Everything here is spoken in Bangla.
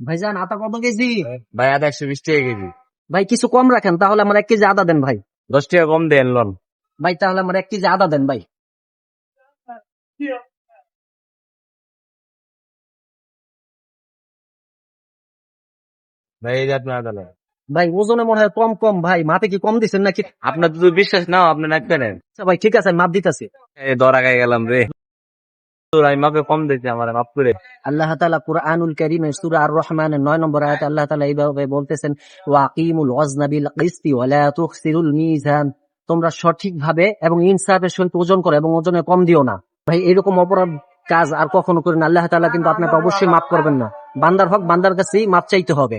ভাইজান আটা কত কেজি? ভাই আদা একশো বিশ টাকা কেজি। ভাই কিছু কম রাখেন তাহলে আমার এক কেজি আদা দেন ভাই। দশ টাকা কম দেন লন। ভাই তাহলে আমার এক কেজি আদা দেন ভাই। ভাই এই যে আপনার আদা। ভাই ওজনে মনে হয় কম কম ভাই। মাপে কি কম দিচ্ছেন নাকি? আপনার যদি বিশ্বাস নাও আপনি নাচবে নেন আচ্ছা ভাই ঠিক আছে মাপ দিতেছি। দরা গায়ে গেলাম রে। তোর আমি মাপে কম দিয়েছি আমার মাপ করে। আল্লাহ তাআলা কুরআনুল কারীমের সূরা আর রহমানের 9 নম্বর আয়াতে আল্লাহ তাআলা এইভাবে বলতেছেন ওয়াকিমুল ওয়াজনা বিল কিসতি তুখসিরুল মিজান। তোমরা সঠিকভাবে এবং ইনসাফের সহিত ওজন করো এবং ওজনে কম দিও না। ভাই এরকম অপরাধ কাজ আর কখনো করেন আল্লাহ তাআলা কিন্তু আপনাকে অবশ্যই মাফ করবেন না। বান্দার হক বান্দার কাছেই মাপ চাইতে হবে।